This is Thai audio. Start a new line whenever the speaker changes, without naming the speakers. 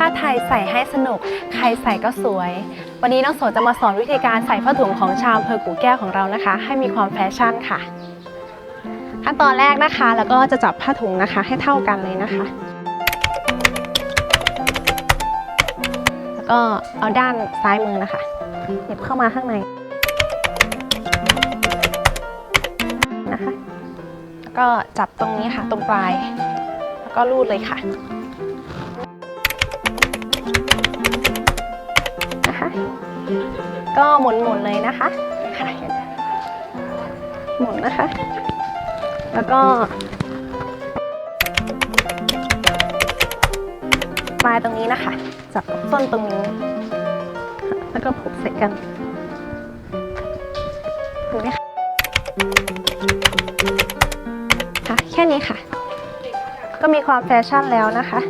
้าไทยใส่ให้สนุก ใครใส่ก็สวย วันนี้น้องโสจะมาสอนวิธีการใส่ผ้าถุงของชาวอำเภอกู่แก้วของเรานะคะ ให้มีความแฟชั่นค่ะ ขั้นตอนแรกนะคะ แล้วก็จะจับผ้าถุงนะคะ ให้เท่ากันเลยนะคะ แล้วก็เอาด้านซ้ายมือนะคะเหน็บเข้ามาข้างในนะคะ แล้วก็จับตรงนี้ค่ะตรงปลาย แล้วก็รูดเลยค่ะ ก็หมุนๆเลยนะคะหมุนนะคะ แล้วก็ปลายตรงนี้นะคะจับกับส้นตรงนี้ แล้วก็ผูกใส่กันดูไหมคะค่ะแค่นี้ค่ะ ก็มีความแฟชั่นแล้วนะคะ